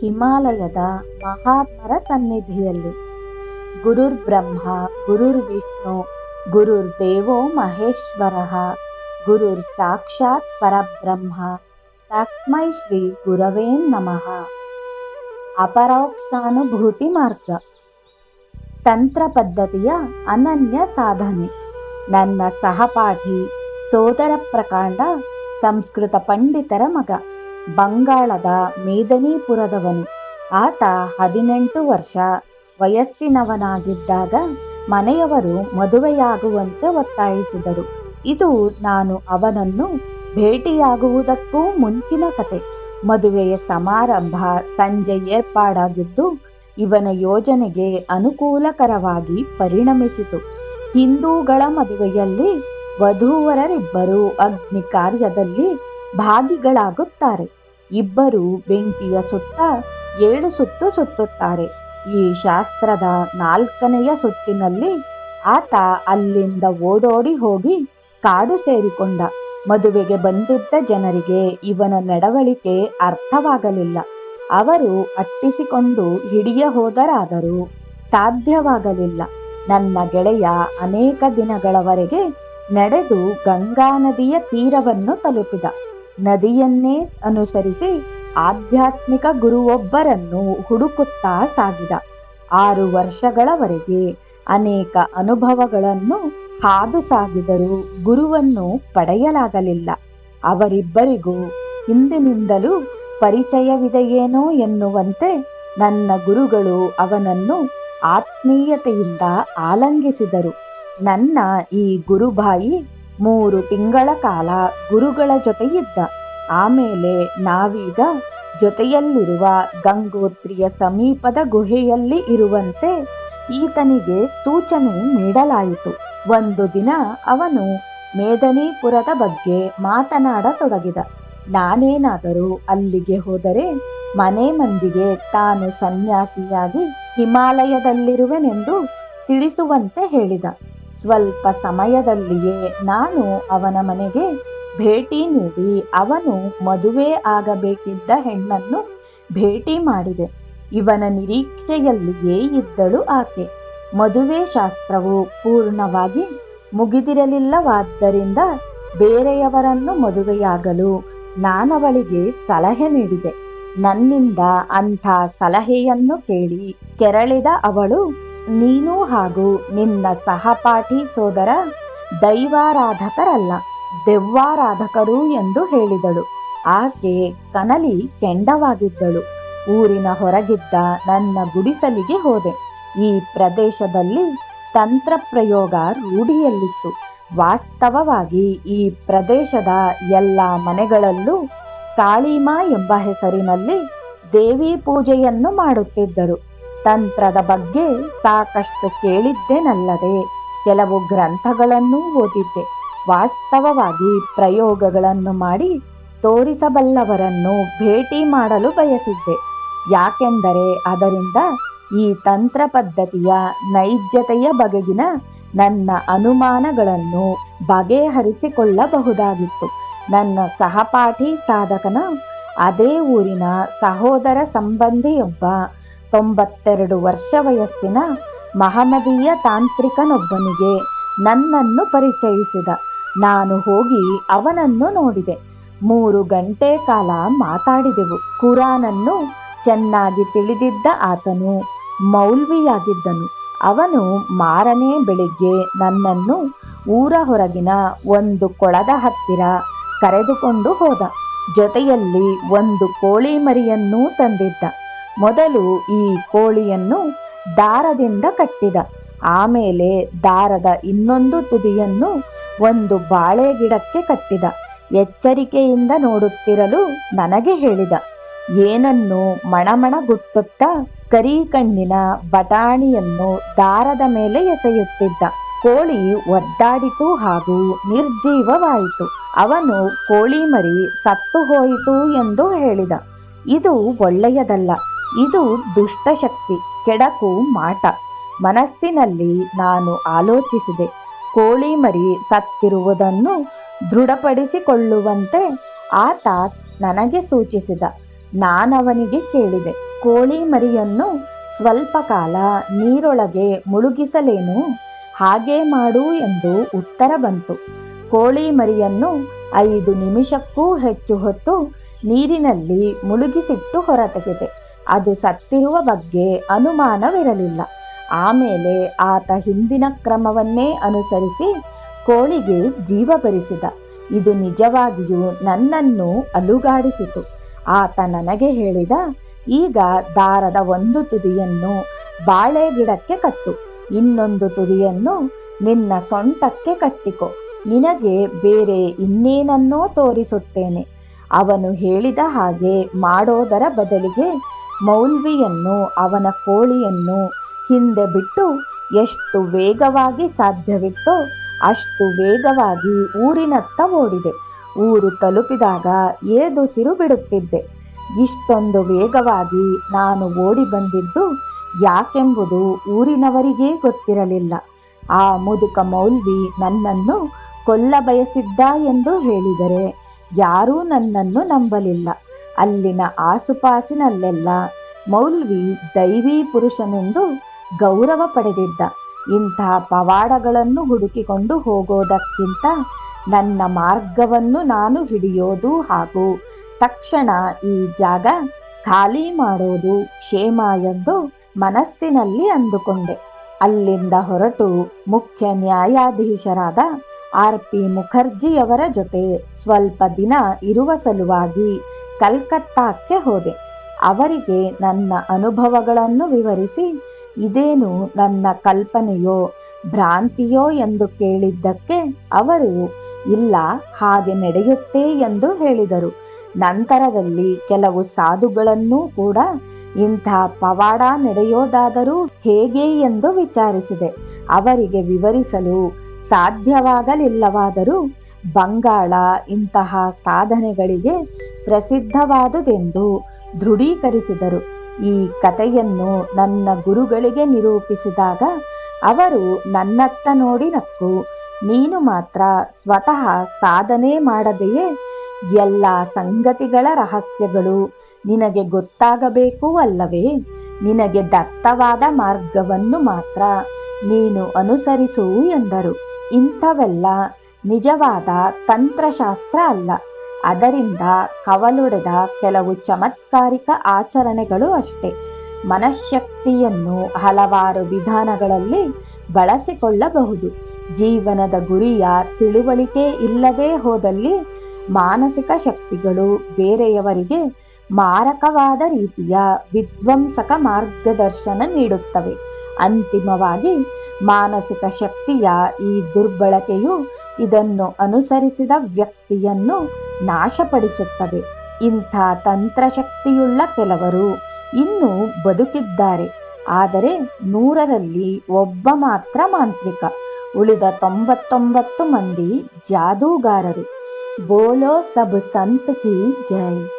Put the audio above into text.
ಹಿಮಾಲಯದ ಮಹಾತ್ಮರ ಸನ್ನಿಧಿಯಲ್ಲಿ. ಗುರುರ್ ಬ್ರಹ್ಮ ಗುರುರ್ ವಿಷ್ಣು ಗುರುರ್ ದೇವೋ ಮಹೇಶ್ವರ ಗುರುರ್ ಸಾಕ್ಷಾತ್ ಪರಬ್ರಹ್ಮ, ತಸ್ಮೈ ಶ್ರೀ ಗುರವೇ ನಮಃ. ಅಪರೋಕ್ಷಾನುಭೂತಿ ಮಾರ್ಗ. ತಂತ್ರ ಪದ್ಧತಿಯ ಅನನ್ಯ ಸಾಧನೆ. ನನ್ನ ಸಹಪಾಠಿ ಸೋದರ ಪ್ರಕಾಂಡ, ಸಂಸ್ಕೃತ ಪಂಡಿತರ ಮಗ. ಬಂಗಾಳದ ಮೇದನೀಪುರದವನು. ಆತ ಹದಿನೆಂಟು ವರ್ಷ ವಯಸ್ಸಿನವನಾಗಿದ್ದಾಗ ಮನೆಯವರು ಮದುವೆಯಾಗುವಂತೆ ಒತ್ತಾಯಿಸಿದರು. ಇದು ನಾನು ಅವನನ್ನು ಭೇಟಿಯಾಗುವುದಕ್ಕೂ ಮುಂಚಿನ ಕತೆ. ಮದುವೆಯ ಸಮಾರಂಭ ಸಂಜೆ ಏರ್ಪಾಡಾಗಿದ್ದು ಇವನ ಯೋಜನೆಗೆ ಅನುಕೂಲಕರವಾಗಿ ಪರಿಣಮಿಸಿತು. ಹಿಂದೂಗಳ ಮದುವೆಯಲ್ಲಿ ವಧೂವರರಿಬ್ಬರು ಅಗ್ನಿ ಕಾರ್ಯದಲ್ಲಿ ಭಾಗಿಗಳಾಗುತ್ತಾರೆ. ಇಬ್ಬರು ಬೆಂಕಿಯ ಸುತ್ತ, ಏಳು ಸುತ್ತು ಸುತ್ತುತ್ತಾರೆ. ಈ ಶಾಸ್ತ್ರದ ನಾಲ್ಕನೆಯ ಸುತ್ತಿನಲ್ಲಿ ಆತ ಅಲ್ಲಿಂದ ಓಡೋಡಿ ಹೋಗಿ ಕಾಡು ಸೇರಿಕೊಂಡ. ಮದುವೆಗೆ ಬಂದಿದ್ದ ಜನರಿಗೆ ಇವನ ನಡವಳಿಕೆ ಅರ್ಥವಾಗಲಿಲ್ಲ. ಅವರು ಅಟ್ಟಿಸಿಕೊಂಡು ಹಿಡಿಯ ಹೋದರಾದರೂ ಸಾಧ್ಯವಾಗಲಿಲ್ಲ. ನನ್ನ ಗೆಳೆಯ ಅನೇಕ ದಿನಗಳವರೆಗೆ ನಡೆದು ಗಂಗಾ ನದಿಯ ತೀರವನ್ನು ತಲುಪಿದ. ನದಿಯನ್ನೇ ಅನುಸರಿಸಿ ಆಧ್ಯಾತ್ಮಿಕ ಗುರುವೊಬ್ಬರನ್ನು ಹುಡುಕುತ್ತಾ ಸಾಗಿದ. ಆರು ವರ್ಷಗಳವರೆಗೆ ಅನೇಕ ಅನುಭವಗಳನ್ನು ಹಾದು ಸಾಗಿದರೂ ಗುರುವನ್ನು ಪಡೆಯಲಾಗಲಿಲ್ಲ. ಅವರಿಬ್ಬರಿಗೂ ಹಿಂದಿನಿಂದಲೂ ಪರಿಚಯವಿದೆಯೇನೋ ಎನ್ನುವಂತೆ ನನ್ನ ಗುರುಗಳು ಅವನನ್ನು ಆತ್ಮೀಯತೆಯಿಂದ ಆಲಂಗಿಸಿದರು. ನನ್ನ ಈ ಗುರುಬಾಯಿ ಮೂರು ತಿಂಗಳ ಕಾಲ ಗುರುಗಳ ಜೊತೆಯಿದ್ದ. ಆಮೇಲೆ ನಾವೀಗ ಜೊತೆಯಲ್ಲಿರುವ ಗಂಗೋತ್ರಿಯ ಸಮೀಪದ ಗುಹೆಯಲ್ಲಿ ಇರುವಂತೆ ಈತನಿಗೆ ಸೂಚನೆ ನೀಡಲಾಯಿತು. ಒಂದು ದಿನ ಅವನು ಮೇದನೀಪುರದ ಬಗ್ಗೆ ಮಾತನಾಡತೊಡಗಿದ. ನಾನೇನಾದರೂ ಅಲ್ಲಿಗೆ ಹೋದರೆ ಮನೆ ಮಂದಿಗೆ ತಾನು ಸನ್ಯಾಸಿಯಾಗಿ ಹಿಮಾಲಯದಲ್ಲಿರುವೆನೆಂದು ತಿಳಿಸುವಂತೆ ಹೇಳಿದ. ಸ್ವಲ್ಪ ಸಮಯದಲ್ಲಿಯೇ ನಾನು ಅವನ ಮನೆಗೆ ಭೇಟಿ ನೀಡಿ ಅವನು ಮದುವೆ ಆಗಬೇಕಿದ್ದ ಹೆಣ್ಣನ್ನು ಭೇಟಿ ಮಾಡಿದೆ. ಇವನ ನಿರೀಕ್ಷೆಯಲ್ಲಿಯೇ ಇದ್ದಳು ಆಕೆ. ಮದುವೆ ಶಾಸ್ತ್ರವು ಪೂರ್ಣವಾಗಿ ಮುಗಿದಿರಲಿಲ್ಲವಾದ್ದರಿಂದ ಬೇರೆಯವರನ್ನು ಮದುವೆಯಾಗಲು ನಾನವಳಿಗೆ ಸಲಹೆ ನೀಡಿದೆ. ನನ್ನಿಂದ ಅಂಥ ಸಲಹೆಯನ್ನು ಕೇಳಿ ಕೆರಳಿದ ಅವಳು ನೀನು ಹಾಗೂ ನಿನ್ನ ಸಹಪಾಠಿ ಸೋದರ ದೈವಾರಾಧಕರಲ್ಲ, ದೆವ್ವಾರಾಧಕರು ಎಂದು ಹೇಳಿದಳು. ಆಕೆ ಕನಲಿ ಕೆಂಡವಾಗಿದ್ದಳು. ಊರಿನ ಹೊರಗಿದ್ದ ನನ್ನ ಗುಡಿಸಲಿಗೆ ಹೋದೆ. ಈ ಪ್ರದೇಶದಲ್ಲಿ ತಂತ್ರ ಪ್ರಯೋಗ ರೂಢಿಯಲ್ಲಿತ್ತು. ವಾಸ್ತವವಾಗಿ ಈ ಪ್ರದೇಶದ ಎಲ್ಲ ಮನೆಗಳಲ್ಲೂ ಕಾಳಿಮಾ ಎಂಬ ಹೆಸರಿನಲ್ಲಿ ದೇವಿ ಪೂಜೆಯನ್ನು ಮಾಡುತ್ತಿದ್ದರು. ತಂತ್ರದ ಬಗ್ಗೆ ಸಾಕಷ್ಟು ಕೇಳಿದ್ದೇನಲ್ಲದೆ ಕೆಲವು ಗ್ರಂಥಗಳನ್ನು ಓದಿದ್ದೆ. ವಾಸ್ತವವಾಗಿ ಪ್ರಯೋಗಗಳನ್ನು ಮಾಡಿ ತೋರಿಸಬಲ್ಲವರನ್ನು ಭೇಟಿ ಮಾಡಲು ಬಯಸಿದ್ದೆ. ಯಾಕೆಂದರೆ ಅದರಿಂದ ಈ ತಂತ್ರ ಪದ್ಧತಿಯ ನೈಜತೆಯ ಬಗೆಗಿನ ನನ್ನ ಅನುಮಾನಗಳನ್ನು ಬಗೆಹರಿಸಿಕೊಳ್ಳಬಹುದಾಗಿತ್ತು. ನನ್ನ ಸಹಪಾಠಿ ಸಾಧಕನ ಅದೇ ಊರಿನ ಸಹೋದರ ಸಂಬಂಧಿಯೊಬ್ಬ ತೊಂಬತ್ತೆರಡು ವರ್ಷ ವಯಸ್ಸಿನ ಮಹಮದೀಯ ತಾಂತ್ರಿಕನೊಬ್ಬನಿಗೆ ನನ್ನನ್ನು ಪರಿಚಯಿಸಿದ. ನಾನು ಹೋಗಿ ಅವನನ್ನು ನೋಡಿದೆ. ಮೂರು ಗಂಟೆ ಕಾಲ ಮಾತಾಡಿದೆವು. ಕುರಾನನ್ನು ಚೆನ್ನಾಗಿ ತಿಳಿದಿದ್ದ ಆತನು ಮೌಲ್ವಿಯಾಗಿದ್ದನು. ಅವನು ಮಾರನೇ ಬೆಳಿಗ್ಗೆ ನನ್ನನ್ನು ಊರ ಹೊರಗಿನ ಒಂದು ಕೊಳದ ಹತ್ತಿರ ಕರೆದುಕೊಂಡು ಹೋದ. ಜೊತೆಯಲ್ಲಿ ಒಂದು ಕೋಳಿ ಮರಿಯನ್ನೂ ತಂದಿದ್ದ. ಮೊದಲು ಈ ಕೋಳಿಯನ್ನು ದಾರದಿಂದ ಕಟ್ಟಿದ. ಆಮೇಲೆ ದಾರದ ಇನ್ನೊಂದು ತುದಿಯನ್ನು ಒಂದು ಬಾಳೆ ಗಿಡಕ್ಕೆ ಕಟ್ಟಿದ. ಎಚ್ಚರಿಕೆಯಿಂದ ನೋಡುತ್ತಿರಲು ನನಗೆ ಹೇಳಿದ. ಏನನ್ನು ಮಣಮಣಗುಟ್ಟುತ್ತಾ ಕರಿ ಕಣ್ಣಿನ ಬಟಾಣಿಯನ್ನು ದಾರದ ಮೇಲೆ ಎಸೆಯುತ್ತಿದ್ದ. ಕೋಳಿ ಒದ್ದಾಡಿತು ಹಾಗೂ ನಿರ್ಜೀವವಾಯಿತು. ಅವನು ಕೋಳಿ ಮರಿ ಸತ್ತು ಹೋಯಿತು ಎಂದು ಹೇಳಿದ. ಇದು ಒಳ್ಳೆಯದಲ್ಲ. ಇದು ದುಷ್ಟಶಕ್ತಿ, ಕೆಡಕು ಮಾಟ. ಮನಸ್ಸಿನಲ್ಲಿ ನಾನು ಆಲೋಚಿಸಿದೆ. ಕೋಳಿ ಮರಿ ಸತ್ತಿರುವುದನ್ನು ದೃಢಪಡಿಸಿಕೊಳ್ಳುವಂತೆ ಆತ ನನಗೆ ಸೂಚಿಸಿದ. ನಾನವನಿಗೆ ಕೇಳಿದೆ, ಕೋಳಿ ಮರಿಯನ್ನು ಸ್ವಲ್ಪ ಕಾಲ ನೀರೊಳಗೆ ಮುಳುಗಿಸಲೇನು? ಹಾಗೆ ಮಾಡು ಎಂದು ಉತ್ತರ ಬಂತು. ಕೋಳಿ ಮರಿಯನ್ನು ಐದು ನಿಮಿಷಕ್ಕೂ ಹೆಚ್ಚು ಹೊತ್ತು ನೀರಿನಲ್ಲಿ ಮುಳುಗಿಸಿಟ್ಟು ಹೊರತೆಗೆದೆ. ಅದು ಸತ್ತಿರುವ ಬಗ್ಗೆ ಅನುಮಾನವಿರಲಿಲ್ಲ. ಆಮೇಲೆ ಆತ ಹಿಂದಿನ ಕ್ರಮವನ್ನೇ ಅನುಸರಿಸಿ ಕೋಳಿಗೆ ಜೀವ ಬರಿಸಿದ ಇದು ನಿಜವಾಗಿಯೂ ನನ್ನನ್ನು ಅಲುಗಾಡಿಸಿತು. ಆತ ನನಗೆ ಹೇಳಿದ, ಈಗ ದಾರದ ಒಂದು ತುದಿಯನ್ನು ಬಾಳೆ ಗಿಡಕ್ಕೆ ಕಟ್ಟು. ಇನ್ನೊಂದು ತುದಿಯನ್ನು ನಿನ್ನ ಸೊಂಟಕ್ಕೆ ಕಟ್ಟಿಕೊ. ನಿನಗೆ ಬೇರೆ ಇನ್ನೇನನ್ನೋ ತೋರಿಸುತ್ತೇನೆ ಅವನು ಹೇಳಿದ ಹಾಗೆ ಮಾಡೋದರ ಬದಲಿಗೆ ಮೌಲ್ವಿಯನ್ನು ಅವನ ಕೋಳಿಯನ್ನು ಹಿಂದೆ ಬಿಟ್ಟು ಎಷ್ಟು ವೇಗವಾಗಿ ಸಾಧ್ಯವಿತ್ತೋ ಅಷ್ಟು ವೇಗವಾಗಿ ಊರಿನತ್ತ ಓಡಿದೆ. ಊರು ತಲುಪಿದಾಗ ಏದುಸಿರು ಬಿಡುತ್ತಿದ್ದೆ. ಇಷ್ಟೊಂದು ವೇಗವಾಗಿ ನಾನು ಓಡಿ ಬಂದಿದ್ದು ಯಾಕೆಂಬುದು ಊರಿನವರಿಗೇ ಗೊತ್ತಿರಲಿಲ್ಲ. ಆ ಮುದುಕ ಮೌಲ್ವಿ ನನ್ನನ್ನು ಕೊಲ್ಲ ಬಯಸಿದ್ದ ಎಂದು ಹೇಳಿದರೆ ಯಾರೂ ನನ್ನನ್ನು ನಂಬಲಿಲ್ಲ. ಅಲ್ಲಿನ ಆಸುಪಾಸಿನಲ್ಲೆಲ್ಲ ಮೌಲ್ವಿ ದೈವೀ ಪುರುಷನೆಂದು ಗೌರವ ಪಡೆದಿದ್ದ. ಇಂಥ ಪವಾಡಗಳನ್ನು ಹುಡುಕಿಕೊಂಡು ಹೋಗೋದಕ್ಕಿಂತ ನನ್ನ ಮಾರ್ಗವನ್ನು ನಾನು ಹಿಡಿಯೋದು ಹಾಗೂ ತಕ್ಷಣ ಈ ಜಾಗ ಖಾಲಿ ಮಾಡೋದು ಕ್ಷೇಮ ಎಂದು ಮನಸ್ಸಿನಲ್ಲಿ ಅಂದುಕೊಂಡೆ. ಅಲ್ಲಿಂದ ಹೊರಟು ಮುಖ್ಯ ನ್ಯಾಯಾಧೀಶರಾದ ಆರ್ ಪಿ ಮುಖರ್ಜಿಯವರ ಜೊತೆ ಸ್ವಲ್ಪ ದಿನ ಇರುವ ಸಲುವಾಗಿ ಕಲ್ಕತ್ತಾಕ್ಕೆ ಹೋದೆ. ಅವರಿಗೆ ನನ್ನ ಅನುಭವಗಳನ್ನು ವಿವರಿಸಿ, ಇದೇನು ನನ್ನ ಕಲ್ಪನೆಯೋ, ಭ್ರಾಂತಿಯೋ ಎಂದು ಕೇಳಿದ್ದಕ್ಕೆ ಅವರು, ಇಲ್ಲ, ಹಾಗೆ ನಡೆಯುತ್ತೆ ಎಂದು ಹೇಳಿದರು. ನಂತರದಲ್ಲಿ ಕೆಲವು ಸಾಧುಗಳನ್ನೂ ಕೂಡ, ಇಂಥ ಪವಾಡ ನಡೆಯೋದಾದರೂ ಹೇಗೆ ಎಂದು ವಿಚಾರಿಸಿದೆ. ಅವರಿಗೆ ವಿವರಿಸಲು ಸಾಧ್ಯವಾಗಲಿಲ್ಲವಾದರೂ ಬಂಗಾಳ ಇಂತಹ ಸಾಧನೆಗಳಿಗೆ ಪ್ರಸಿದ್ಧವಾದುದೆಂದು ದೃಢೀಕರಿಸಿದರು. ಈ ಕಥೆಯನ್ನು ನನ್ನ ಗುರುಗಳಿಗೆ ನಿರೂಪಿಸಿದಾಗ ಅವರು ನನ್ನತ್ತ ನೋಡಿ ನಕ್ಕು, ನೀನು ಮಾತ್ರ ಸ್ವತಃ ಸಾಧನೆ ಮಾಡದೆಯೇ? ಎಲ್ಲ ಸಂಗತಿಗಳ ರಹಸ್ಯಗಳು ನಿನಗೆ ಗೊತ್ತಾಗಬೇಕು ಅಲ್ಲವೇ? ನಿನಗೆ ದತ್ತವಾದ ಮಾರ್ಗವನ್ನು ಮಾತ್ರ ನೀನು ಅನುಸರಿಸು ಎಂದರು. ಇಂಥವೆಲ್ಲ ನಿಜವಾದ ತಂತ್ರಶಾಸ್ತ್ರ ಅಲ್ಲ. ಅದರಿಂದ ಕವಲೊಡೆದ ಕೆಲವು ಚಮತ್ಕಾರಿಕ ಆಚರಣೆಗಳು ಅಷ್ಟೆ. ಮನಃಶಕ್ತಿಯನ್ನು ಹಲವಾರು ವಿಧಾನಗಳಲ್ಲಿ ಬಳಸಿಕೊಳ್ಳಬಹುದು. ಜೀವನದ ಗುರಿಯ ತಿಳುವಳಿಕೆ ಇಲ್ಲದೇ ಹೋದಲ್ಲಿ ಮಾನಸಿಕ ಶಕ್ತಿಗಳು ಬೇರೆಯವರಿಗೆ ಮಾರಕವಾದ ರೀತಿಯ ವಿಧ್ವಂಸಕ ಮಾರ್ಗದರ್ಶನ ನೀಡುತ್ತವೆ. ಅಂತಿಮವಾಗಿ ಮಾನಸಿಕ ಶಕ್ತಿಯ ಈ ದುರ್ಬಳಕೆಯು ಇದನ್ನು ಅನುಸರಿಸಿದ ವ್ಯಕ್ತಿಯನ್ನು ನಾಶಪಡಿಸುತ್ತದೆ. ಇಂಥ ತಂತ್ರಶಕ್ತಿಯುಳ್ಳ ಕೆಲವರು ಇನ್ನೂ ಬದುಕಿದ್ದಾರೆ. ಆದರೆ ನೂರರಲ್ಲಿ ಒಬ್ಬ ಮಾತ್ರ ಮಾಂತ್ರಿಕ. ಉಳಿದ ತೊಂಬತ್ತೊಂಬತ್ತು ಮಂದಿ ಜಾದೂಗಾರರು. ಬೋಲೋ ಸಬ್ ಸಂತ್ ಕಿ ಜೈ.